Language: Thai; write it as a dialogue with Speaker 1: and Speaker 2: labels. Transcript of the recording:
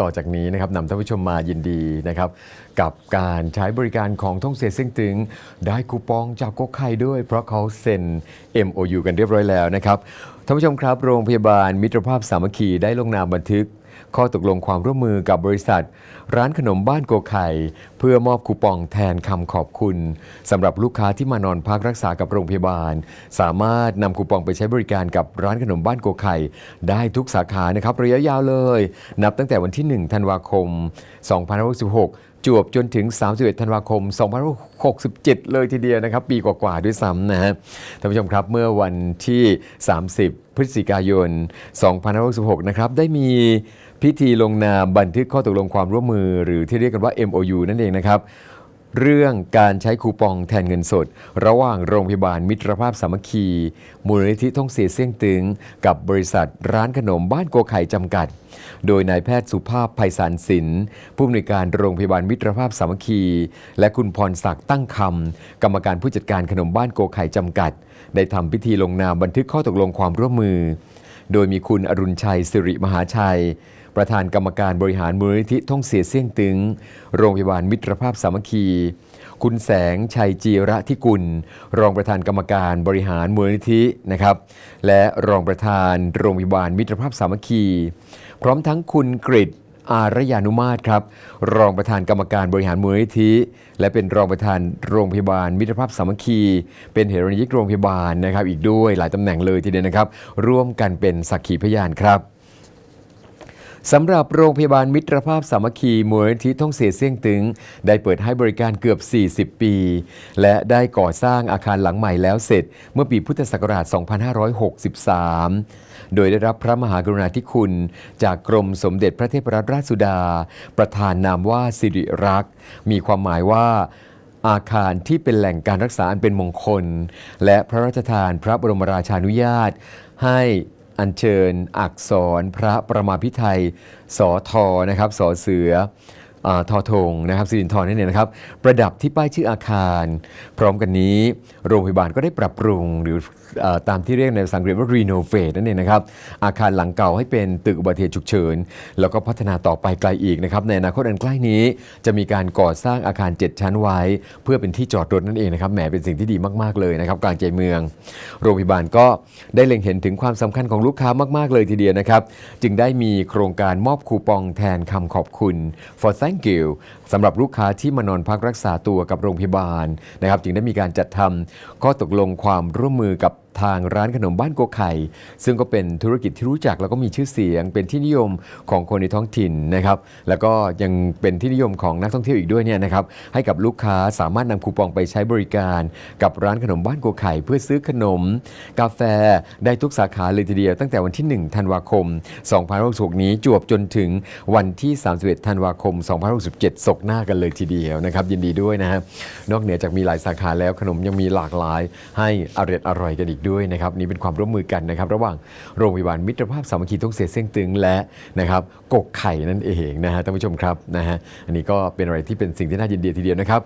Speaker 1: ต่อจากนี้นะครับนำท่านผู้ชมมายินดีนะครับกับการใช้บริการของท่องเสียเส้งตึงได้คูปองจากก๊กไข่ด้วย เพราะเขาเซ็น MOU กันเรียบร้อยแล้วนะครับท่านผู้ชมครับ โรงพยาบาลมิตรภาพสามัคคีได้ลงนามบันทึก ข้อตกลงความร่วมมือกับบริษัท ร้านขนมบ้านโกไข่ เพื่อมอบคูปองแทนคำขอบคุณสำหรับลูกค้าที่มานอนพักรักษากับโรงพยาบาล สามารถนำคูปองไปใช้บริการกับร้านขนมบ้านโกไข่ ได้ทุกสาขานะครับระยะยาวเลย นับตั้งแต่วันที่ 1 ธันวาคม 2566 จวบจนถึง 31 ธันวาคม 2567 เลยทีเดียวนะครับ ปีกว่าๆด้วยซ้ำนะฮะท่านผู้ชมครับเมื่อวันที่ 30 พฤศจิกายน 2566 นะครับ ได้มีพิธีลงนามบันทึกข้อตกลงความร่วมมือ หรือที่เรียกกันว่า MOU นั่นเองนะครับ เรื่องการใช้คูปองแทนเงินสด ระหว่างโรงพยาบาลมิตรภาพสามัคคี มูลนิธิท่องเสียเสี่ยงตึง กับบริษัทร้านขนมบ้านโกไข่จำกัด โดยนายแพทย์สุภาพไพศาลศิลป์ผู้อำนวยการโรงพยาบาลมิตรภาพสามัคคี และคุณพรศักดิ์ตั้งคำกรรมการผู้จัดการขนมบ้านโกไข่จำกัด ได้ทำพิธีลงนามบันทึกข้อตกลงความร่วมมือ โดยมีคุณอรุณชัยสิริมหาชัย ประธานกรรมการบริหารมูลนิธิท่องเสียเสี่ยงตึง โรงพยาบาลมิตรภาพสามัคคี คุณแสงชัยจีระทิกุล รองประธานกรรมการบริหารมูลนิธินะครับ และรองประธานโรงพยาบาลมิตรภาพสามัคคี พร้อมทั้งคุณกริตอารยานุมาตรครับ รองประธานกรรมการบริหารมูลนิธิ และเป็นรองประธานโรงพยาบาลมิตรภาพสามัคคี เป็นเหรัญยิกโรงพยาบาลนะครับ อีกด้วยหลายตำแหน่งเลยทีเดียวนะครับ ร่วมกันเป็นสักขีพยานครับ สำหรับโรงพยาบาลมิตรภาพสามัคคีมูลนิธิท่องเสียเสี่ยงตึง ได้เปิดให้บริการเกือบ 40 ปี และได้ก่อสร้างอาคารหลังใหม่แล้วเสร็จ เมื่อปีพุทธศักราช 2563 โดยได้รับพระมหากรุณาธิคุณ จากกรมสมเด็จพระเทพรัตนราชสุดา ประธานนามว่าสิริรักษ์ มีความหมายว่าอาคารที่เป็นแหล่งการรักษาอันเป็นมงคล และพระราชทานพระบรมราชานุญาต ให้ อัญเชิญอักษรพระประมาพิไทยสอทอนะครับสอเสือ ทอทงนะครับสิรินทรนั่เนเองนะครับ ประดับที่ป้ายชื่ออาคาร พร้อมกันนี้ โรงพยาบาลก็ได้ปรับปรุงหรืออตามที่เรียกในภาษาอังกฤษว่า renovate นั่นเองนะครับ อาคารหลังเก่าให้เป็นตึกอุบัติเหตุฉุกเฉิน แล้วก็พัฒนาต่อไปไกลอีกนะครับ ในอนาคตอันใกล้นี้ จะมีการก่อสร้างอาคาร 7 ชั้นไว้ เพื่อเป็นที่จอดรถนั่นเองนะครับแหมเป็นสิ่งที่ดีมากๆเลยนะครับกลางใจเมือง โรงพยาบาลก็ได้เล็งเห็นถึงความสำคัญของลูกค้ามาก ๆเลยทีเดียวนะครับ จึงได้มีโครงการมอบคูปองแทนคำขอบคุณ for thank you สำหรับลูกค้าที่มานอนพักรักษาตัวกับโรงพยาบาลนะครับ จึงได้มีการจัดทำข้อตกลงความร่วมมือกับ ทางร้านขนมบ้านโกไข่ ซึ่งก็เป็นธุรกิจที่รู้จักแล้วก็มีชื่อเสียง เป็นที่นิยมของคนในท้องถิ่นนะครับ แล้วก็ยังเป็นที่นิยมของนักท่องเที่ยวอีกด้วยเนี่ยนะครับให้กับลูกค้าสามารถนำคูปองไปใช้บริการ กับร้านขนมบ้านโกไข่ เพื่อซื้อขนม กาแฟได้ทุกสาขาเลยทีเดียว ตั้งแต่วันที่ 1 ธันวาคม 2566 นี้จวบจนถึงวันที่ 31 ธันวาคม 2567ศกหน้ากันเลยทีเดียวนะครับ ยินดีด้วยนะฮะนอกเหนือจากมีหลายสาขาแล้วขนมยังมีหลากหลาย ให้อร่อยอร่อยกันอีกด้วยนะครับนี่เป็นความร่วมมือกันนะครับระหว่างโรงพยาบาลมิตรภาพสามัคคีท่องเสียเส้งตึงและนะครับกกไข่นั่นเองนะฮะท่านผู้ชมครับนะฮะอันนี้ก็เป็นอะไรที่เป็นสิ่งที่น่ายินดีทีเดียวนะครับ